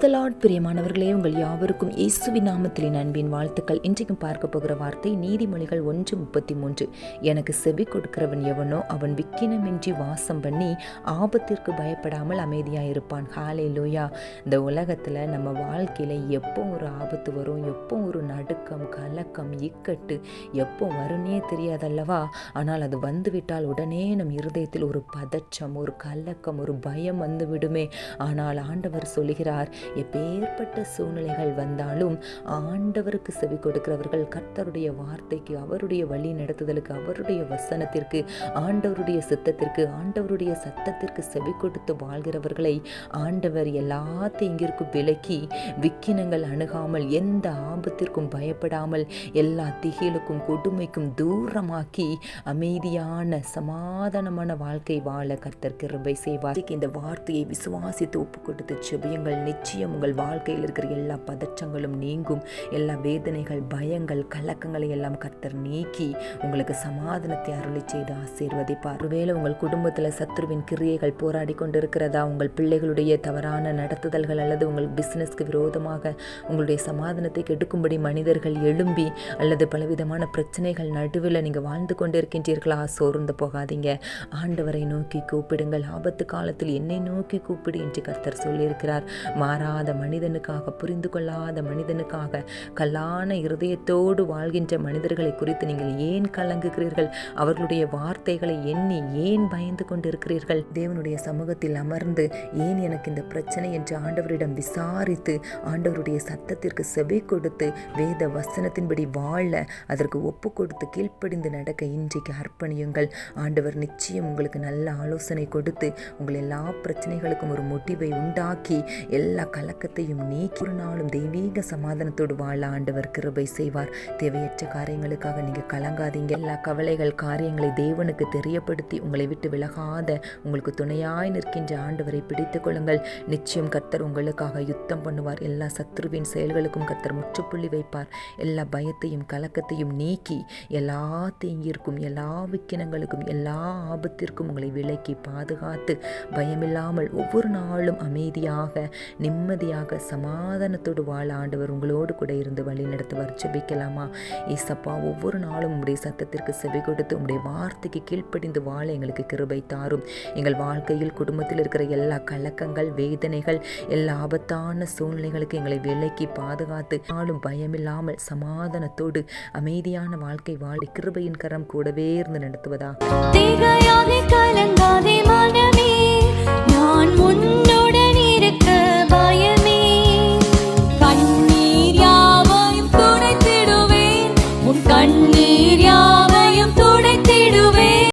Praise the Lord பிரியமானவர்களே உங்கள் யாவருக்கும் இயேசுவின் நாமத்திலின் அன்பின் வாழ்த்துக்கள். இன்றைக்கும் பார்க்க போகிற வார்த்தை நீதிமொழிகள் ஒன்று முப்பத்தி மூன்று எனக்கு செவி கொடுக்கிறவன் எவனோ அவன் விக்கினமின்றி வாசம் பண்ணி ஆபத்திற்கு பயப்படாமல் அமைதியாக இருப்பான் ஹாலே லோயா இந்த உலகத்தில் நம்ம வாழ்க்கையில் எப்போ ஒரு ஆபத்து வரும் எப்போ ஒரு நடுக்கம் கலக்கம் இக்கட்டு எப்போ வரும்னே தெரியாதல்லவா? ஆனால் அது வந்துவிட்டால் உடனே நம் இருதயத்தில் ஒரு பதற்றம் ஒரு கலக்கம் ஒரு பயம் வந்து விடுமே. ஆனால் ஆண்டவர் சொல்லுகிறார் எப்பேற்பட்ட சூழ்நிலைகள் வந்தாலும் ஆண்டவருக்கு செவி கொடுக்கிறவர்கள் கர்த்தருடைய வார்த்தைக்கு அவருடைய வழி நடத்துதலுக்கு அவருடைய வசனத்திற்கு ஆண்டவருடைய சித்தத்திற்கு ஆண்டவருடைய சத்தத்திற்கு செவி கொடுத்து வாழ்கிறவர்களை ஆண்டவர் எல்லாத்தையும் இங்கிருக்கும் விலக்கி விக்கினங்கள் அணுகாமல் எந்த ஆபத்திற்கும் பயப்படாமல் எல்லா திகிலுக்கும் கொடுமைக்கும் தூரமாக்கி அமைதியான சமாதானமான வாழ்க்கை வாழ கர்த்தர் கிருபை செய்வார். இந்த வார்த்தையை விசுவாசித்து ஒப்பு கொடுத்து செபியுங்கள் நிச்சயம் உங்கள் வாழ்க்கையில் இருக்கிற எல்லா பதற்றங்களும் நீங்கும். எல்லா வேதனைகள் பயங்கள் கலக்கங்களை எல்லாம் கர்த்தர் நீக்கி உங்களுக்கு சமாதானத்தை அருளி செய்து ஆசீர்வதிப்பார். ஒருவேளை உங்கள் குடும்பத்தில் சத்ருவின் கிரியைகள் போராடி கொண்டிருக்கிறதா? உங்கள் பிள்ளைகளுடைய தவறான நடத்துதல்கள் அல்லது உங்கள் பிசினஸ்க்கு விரோதமாக உங்களுடைய சமாதானத்தை கெடுக்கும்படி மனிதர்கள் எழும்பி அல்லது பலவிதமான பிரச்சனைகள் நடுவில் நீங்கள் வாழ்ந்து கொண்டிருக்கின்றீர்களா? சோர்ந்து போகாதீங்க. ஆண்டவரை நோக்கி கூப்பிடுங்கள். ஆபத்து காலத்தில் என்னை நோக்கி கூப்பிடு என்று கர்த்தர் சொல்லியிருக்கிறார். மாறா கொள்ளாத மனிதனுக்காக புரிந்து கொள்ளாத மனிதனுக்காக கல்லான இருதயத்தோடு வாழ்கின்ற மனிதர்களை குறித்து நீங்கள் ஏன் கலங்குகிறீர்கள்? அவர்களுடைய வார்த்தைகளை எண்ணி ஏன் பயந்து கொண்டிருக்கிறீர்கள்? தேவனுடைய சமூகத்தில் அமர்ந்து ஏன் எனக்கு இந்த பிரச்சனை என்று ஆண்டவரிடம் விசாரித்து ஆண்டவருடைய சத்தத்திற்கு செவி கொடுத்து வேத வசனத்தின்படி வாழ அதற்கு ஒப்பு கொடுத்து கீழ்ப்படிந்து நடக்க இன்றைக்கு அர்ப்பணியுங்கள். ஆண்டவர் நிச்சயம் உங்களுக்கு நல்ல ஆலோசனை கொடுத்து உங்கள் எல்லா பிரச்சனைகளுக்கும் ஒரு முடிவை உண்டாக்கி எல்லா கலக்கத்தையும் நீக்கி ஒரு நாளும் தெய்வீக சமாதானத்தோடு வாழ ஆண்டவர் கிருபை செய்வார். தேவையற்ற காரியங்களுக்காக நீங்கள் கலங்காதீங்க. எல்லா கவலைகள் காரியங்களை தேவனுக்கு தெரியப்படுத்தி உங்களை விட்டு விலகாத உங்களுக்கு துணையாய் நிற்கின்ற ஆண்டவரை பிடித்துக் கொள்ளுங்கள். நிச்சயம் கர்த்தர் உங்களுக்காக யுத்தம் பண்ணுவார். எல்லா சத்ருவின் செயல்களுக்கும் கர்த்தர் முற்றுப்புள்ளி வைப்பார். எல்லா பயத்தையும் கலக்கத்தையும் நீக்கி எல்லா தீங்கிற்கும் எல்லா விக்கினங்களுக்கும் எல்லா ஆபத்திற்கும் உங்களை விலக்கி பாதுகாத்து பயமில்லாமல் ஒவ்வொரு நாளும் அமைதியாக நிம்மதியாக சமாதானத்தோடு வாழ ஆண்டவர் உங்களோடு கூட இருந்து வழி நடத்துவார். ஜெபிக்கலாமா? ஏசப்பா ஒவ்வொரு நாளும் உங்களுடைய சத்தத்திற்கு செவி கொடுத்து உங்களுடைய வார்த்தைக்கு கீழ்ப்படிந்து வாழ எங்களுக்கு கிருபை தாரும். எங்கள் வாழ்க்கையில் குடும்பத்தில் இருக்கிற எல்லா கலக்கங்கள் வேதனைகள் எல்லா ஆபத்தான சூழ்நிலைகளுக்கு எங்களை விலக்கி பாதுகாத்து நாளும் பயமில்லாமல் சமாதானத்தோடு அமைதியான வாழ்க்கை வாழி கிருபையின் கரம் கூடவே இருந்து நடத்துவதா? கலங்காதே மனமே.